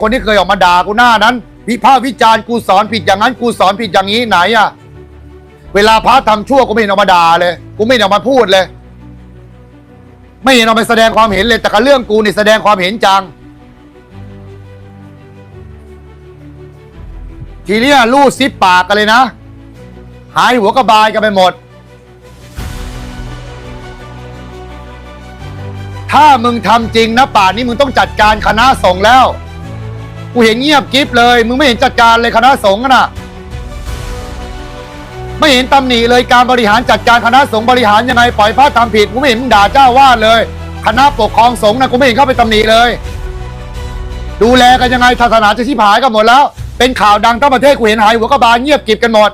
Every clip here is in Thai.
คนที่เคยออกมาด่ากูหน้านั้น วิพากษ์วิจารณ์กูสอนผิดอย่างนั้นกูสอนผิดอย่างนี้ไหนอะเวลาพระทำชั่วกูไม่เห็นออกมาด่าเลย กูไม่เห็นออกมาพูดเลย ไม่เห็นออกมาแสดงความเห็นเลย แต่กับเรื่องกูนี่แสดงความเห็นจัง ทีเนี้ยลูดซิปปากกันเลยนะ หายหัวกระบายกันไปหมด ถ้ามึงทำจริงนะป่านนี้มึงต้องจัดการคณะสงฆ์แล้ว กูเห็นเงียบกิฟเลย มึงไม่เห็นจัดการเลยคณะสงฆ์น่ะ ไม่เห็นตำหนิเลยการบริหารจัดการคณะสงฆ์บริหารยังไงปล่อยพระทำผิดกูไม่เห็นมึงด่าเจ้าวาดเลย คณะปกครองสงฆ์นะกูไม่เห็นเข้าไปตำหนิเลย ดูแลกันยังไงศาสนาจะชิบหายกันหมดแล้ว เป็นข่าวดังทั้งประเทศกูเห็นหายหัวกระบาลเงียบกิบกันหมด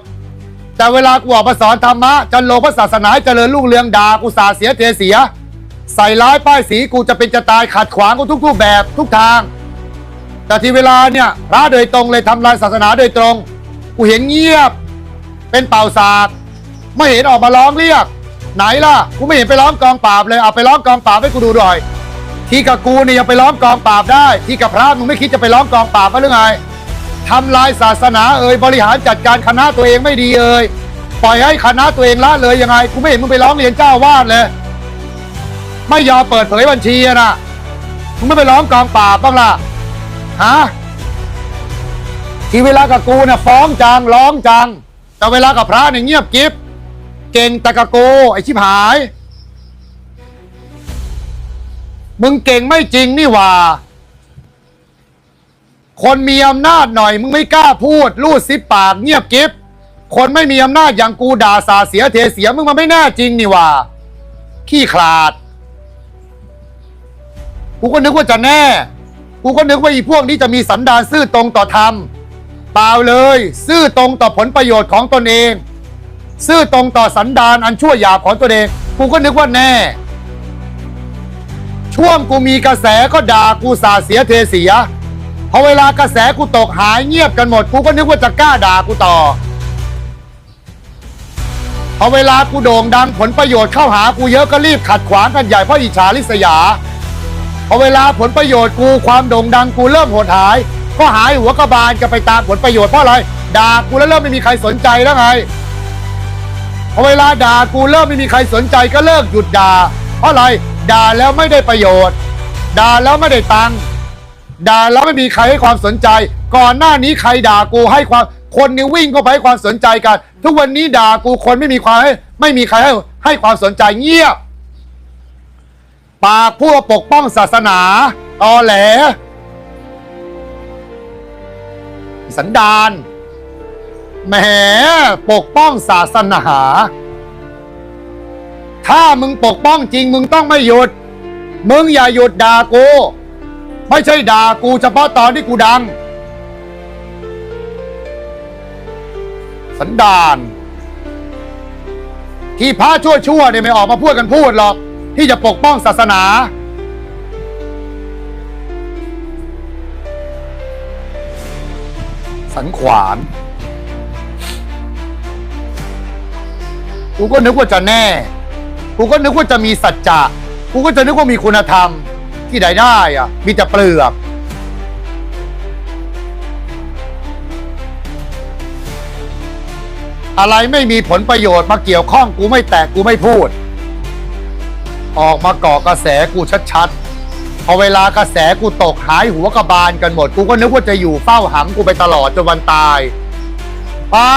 แต่เวลากูออกมาสอนธรรมะจันโลพระศาสนาให้เจริญรุ่งเรืองด่ากูสาเสียเทเสีย ใส่ร้ายป้ายสีกูจะเป็นจะตายขัดขวางกูทุกรูปแบบทุกทาง แต่ที่เวลาเนี่ยพระโดยตรงเลยทำลายศาสนาโดยตรง กูเห็นเงียบ เป็นเป่าศาสากไม่เห็นออกมาร้องเรียก ไหนล่ะกูไม่เห็นไปร้องกองปราบเลยเอาไปร้องกองปราบให้กูดูหน่อยที่กับกูเนี่ยยังไปร้องกองปราบได้ ที่กับพระมึงไม่คิดจะไปร้องกองปราบมาหรือไงทำลายศาสนาเอ่ยบริหารจัดการคณะตัวเองไม่ดีเอ่ยปล่อยให้คณะตัวเองละเลยยังไงกูไม่เห็นมึงไปร้องเรียนเจ้าวาดเลย ไม่ยอมเปิดเผยบัญชีนะมึงไม่ไปร้องกองปราบบ้างล่ะ ฮะที่เวลากับกูเนี่ยฟ้องจังร้องจัง แต่เวลากับพระเนี่ยเงียบกิฟเก่งแต่กับกูไอชิบหาย มึงเก่งไม่จริงนี่หว่า คนมีอำนาจหน่อย มึงไม่กล้าพูดรูดซิปปากเงียบกิฟคนไม่มีอำนาจอย่างกูด่าสาเสียเทเสียมึงมันไม่น่าจริงนี่หว่า ขี้ขลาด กูก็นึกว่าจะแน่ กูก็นึกว่าอีพวกนี้จะมีสันดานซื่อตรงต่อธรรมเปล่าเลย ซื่อตรงต่อผลประโยชน์ของตนเอง ซื่อตรงต่อสันดานอันชั่วหยาบของตนเองกูก็นึกว่าแน่ ช่วงกูมีกระแสก็ด่ากูสาเสียเทเสียพอเวลากระแสกูตกหายเงียบกันหมด กูก็นึกว่าจะกล้าด่ากูต่อพอเวลากูโด่งดังผลประโยชน์เข้าหากูเยอะก็รีบขัดขวางกันใหญ่เพราะอิจฉาริษยา พอเวลาผลประโยชน์กูความโด่งดังกูเริ่มหดหาย ก็หายหัวกระบาลกันไปตามผลประโยชน์เพราะอะไรด่ากูแล้วเริ่มไม่มีใครสนใจแล้วไงพอเวลาด่ากูเริ่มไม่มีใครสนใจก็เลิกหยุดด่า เพราะอะไรด่าแล้วไม่ได้ประโยชน์ ด่าแล้วไม่ได้ตังค์ด่าแล้วไม่มีใครให้ความสนใจ ก่อนหน้านี้ใครด่ากูให้ความคนนี่วิ่งเข้าไปให้ความสนใจกัน ทุกวันนี้ด่ากูคนไม่มีความไม่มีใครให้ให้ความสนใจเงียบ ปากผู้ปกป้องศาสนาตอแหล สันดานแหมปกป้องศาสนา ถ้ามึงปกป้องจริงมึงต้องไม่หยุด มึงอย่าหยุดด่ากู ไม่ใช่ด่ากูเฉพาะตอนที่กูดัง สันดานที่พระชั่วๆเนี่ยไม่ออกมาพูดกันพูดหรอก ที่จะปกป้องศาสนา สันขวานกูก็นึกว่าจะแน่ กูก็นึกว่าจะมีสัจจะ กูก็จะนึกว่ามีคุณธรรม ที่ไหนได้อะมีแต่เปลือก อะไรไม่มีผลประโยชน์มาเกี่ยวข้องกูไม่แตะกูไม่พูด ออกมาเก่อกระแสกูชัดๆ พอเวลากระแสกูตกหายหัวกระบาลกันหมด กูก็นึกว่าจะอยู่เฝ้าหำกูไปตลอดจนวันตายเปล่า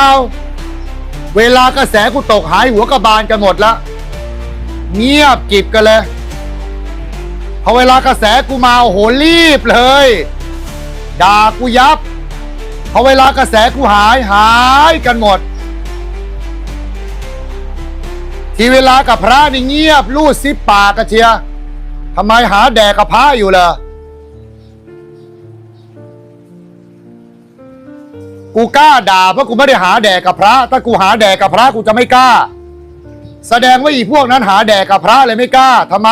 เวลากระแสกูตกหายหัวกระบาลกันหมดแล้วเงียบกิบกันเลย พอเวลากระแสกูมาโอ้โหรีบเลยด่ากูยับ พอเวลากระแสกูหายหายกันหมด ที่เวลากับพระนี่เงียบรูดซิปปากกระเชียทำไมหาแดกกับพระอยู่เล่ะกูกล้าด่าเพราะกูไม่ได้หาแดกกับพระ ถ้ากูหาแดกกับพระกูจะไม่กล้า แสดงว่าอีพวกนั้นหาแดกกับพระเลยไม่กล้าทำไม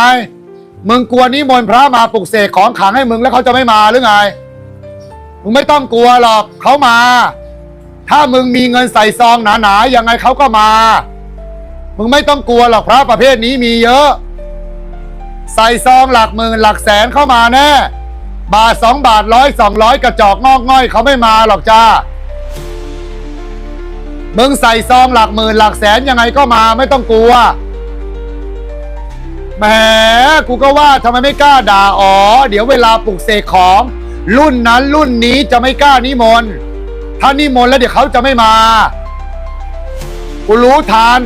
มึงกลัวนิมนต์พระมาปลุกเสกของขังให้มึงแล้วเขาจะไม่มาหรือไง มึงไม่ต้องกลัวหรอกเขามา ถ้ามึงมีเงินใส่ซองหนาๆยังไงเขาก็มา มึงไม่ต้องกลัวหรอกพระประเภทนี้มีเยอะ ใส่ซองหลักหมื่นหลักแสนเข้ามาแน่บาทสองบาทร้อยสองร้อยกระจอกงอกง่อยเขาไม่มาหรอกจ้ามึงใส่ซองหลักหมื่นหลักแสนยังไงก็มาไม่ต้องกลัวแหมกูก็ว่าทำไมไม่กล้าด่าอ๋อ เดี๋ยวเวลาปลุกเสกของ รุ่นนั้นรุ่นนี้จะไม่กล้านิมนต์ถ้านิมนต์แล้วเดี๋ยวเขาจะไม่มา กูรู้ทัน